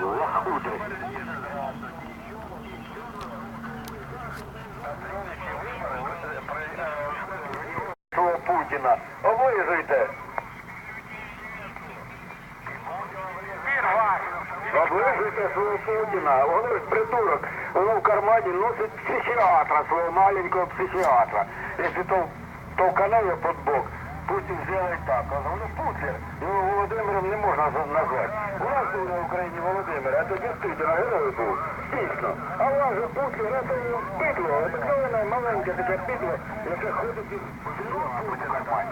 Лохуди. Свого Путіна. Облизуйте. Облизуйте свого Путіна. Воно ж придурок. Воно в кармані носить психіатра, свого маленького психіатра. Якщо то толкане його під бок, Путін взяли так. А воно Путлер. Його Володимиром не можна назвати. У нас був на Україні Володимир, а то дійсно герой був. Дійсно. А у вас же Путлер, це підло, обикновене маленьке таке підло, яке ходить із Путіна кармані.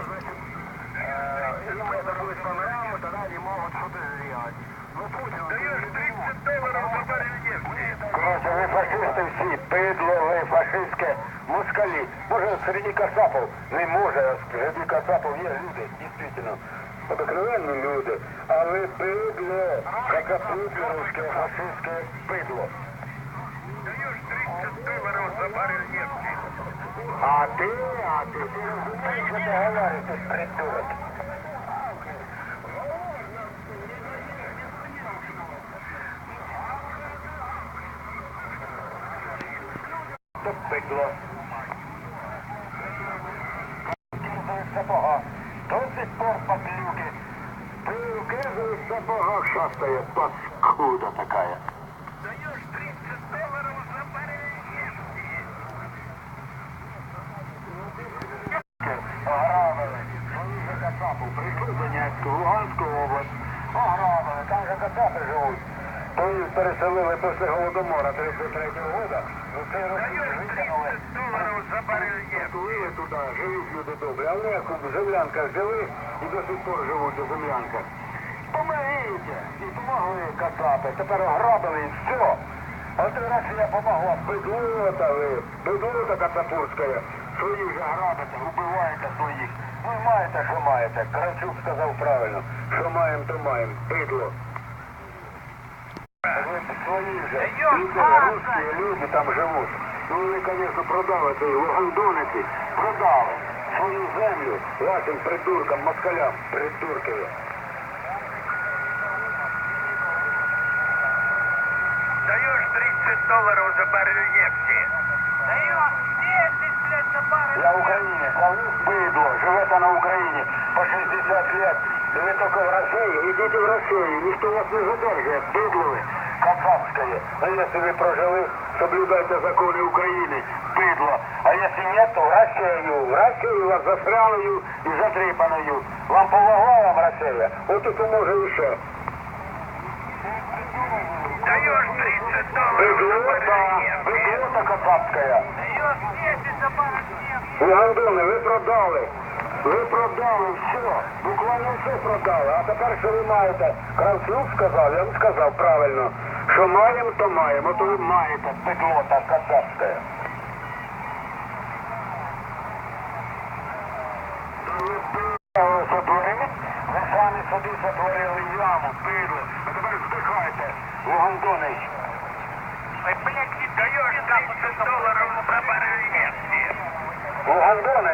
Им это будет панораму, тогда они можуть что-то сделать. Даешь 30 долларов за баррель нефти. Короче, ви фашисти всі, бидло, ви фашистське, москалі. Може, серед кацапів не може, а серед кацапів є люди, дійсно. Обикновенні люди, але бидло, какапутлеровське, фашистське бидло. Даешь 30 долларов за баррель нефти. А ти, а ти, ти що ти говориш, ти придурок. Це бидло. Кизують сапога. До сих пор подлюки. Сапога шастає, паскуда такая. Даешь 30 долларов за баррель нефти. Ограбили. Свої же Кацапу прийшли в Донецьку, Луганську область. Ограбили, там же Кацапи живуть. Їх переселили після Голодомора 33-го года. Ну це витягнули. 30 долларов за баррель нефти. Притулили туди, живуть люди добрі. А вони як в землянках жили і до сих пор живуть у землянках. Помогите! І помогли Кацапи. Тепер ограбили і все. От і Росія помогла. Бедлота ви, бедлота Кацапурська. Своїх же грабите, вбиваєте своїх. Ви маєте, що маєте. Карачук сказав правильно. Що маємо, то маємо. Бидло. Ви свої же. Люди, русські люди там живуть. Ну, вони, звісно, продали цей Лугандониці. Продали свою землю вашим придуркам, москалям, придуркові. Даешь 30 долларов за баррель нефти. Даешь 10, блядь, за баррель Я українець, а ви бидло, живете на Україні по 60 лет. І ви тільки в Росії, ідіть в Росію, ніхто вас не задержує, бидло ви, кацапське. А якщо ви прожили, соблюдайте закони України, бидло. А якщо ні, то в Росію вас застряною і затріпаною. Вам помогла вам Росія? От і поможе і ще. Даешь 30 долларов баррель нефти. кацапська. Даешь 10 за. Лугандони, ви продали. Ви продали все. Буквально все продали. А тепер що ви маєте? Кравцюк сказав, я вам сказав правильно. Що маємо, то маємо. То ви маєте петлота кацапська. Ви сотворили? Ви самі собі сотворили яму, пили. А тепер вдихайте, Лугандони. Ой, блядь, не 30 долларов за баррель нефти. Лугандони,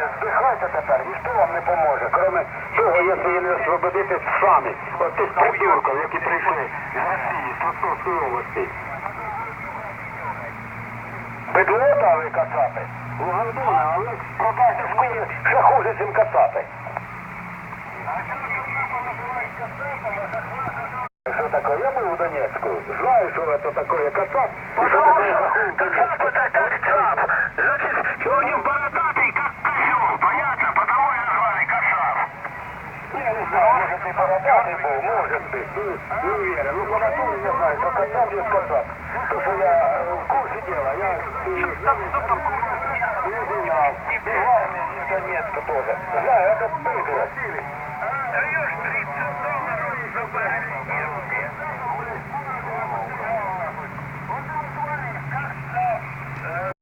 здихайте тепер, ніхто вам не поможе, кроме того, якщо ви не освободитесь самі. От тих придурків, які прийшли з Росії, з Ростовської області. Бедлота ви кацапи? Лугандони, а ви продайте скоро ще хуже, чим кацапи. Що таке? Я був у Донецьку. Знаю, що це таке Кацап кацап. Не уверен. Ну, натуре я знаю, что кацап есть кацап. То, что я э, в курсе дела, я не знал. И в Донецка тоже. Знаю, это быдло. Даешь 30 долларов за баррель нефти.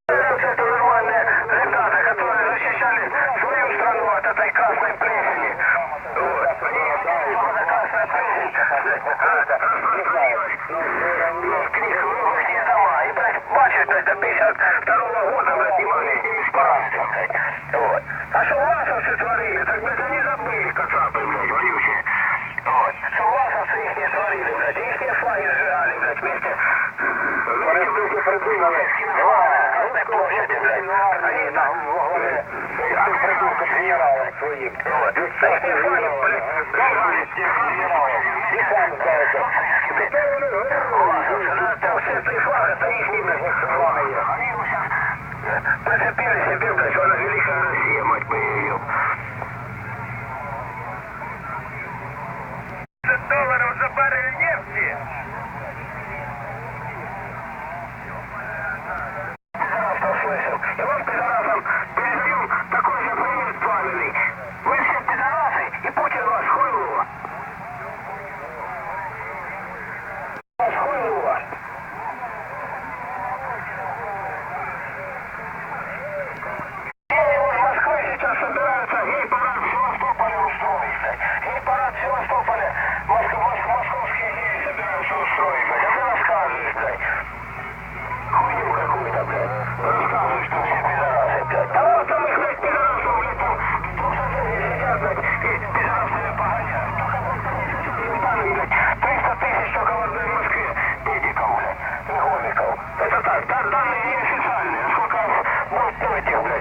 Это нормальные ребята, которые защищали свою страну от этой красной плесени. плесень. Книг русские дома. И, блядь, бачишь, блядь, до 52 года, блядь, не могли не справиться, блядь. Вот. А что ласовцы творили, так, блядь, они забыли, кацапы, блядь, вонючие. Вот. Что ласовцы их не творили, блядь, их флаги сжигали. вместе. Вони тільки придумали. Красной площади. Они на голові. З цим придурком генералом своїм. Відставки генералом. Кажуть, ті генералом. Сам знаєте. Тепер вони Там все три флага, это их Вони Они его сейчас... with you.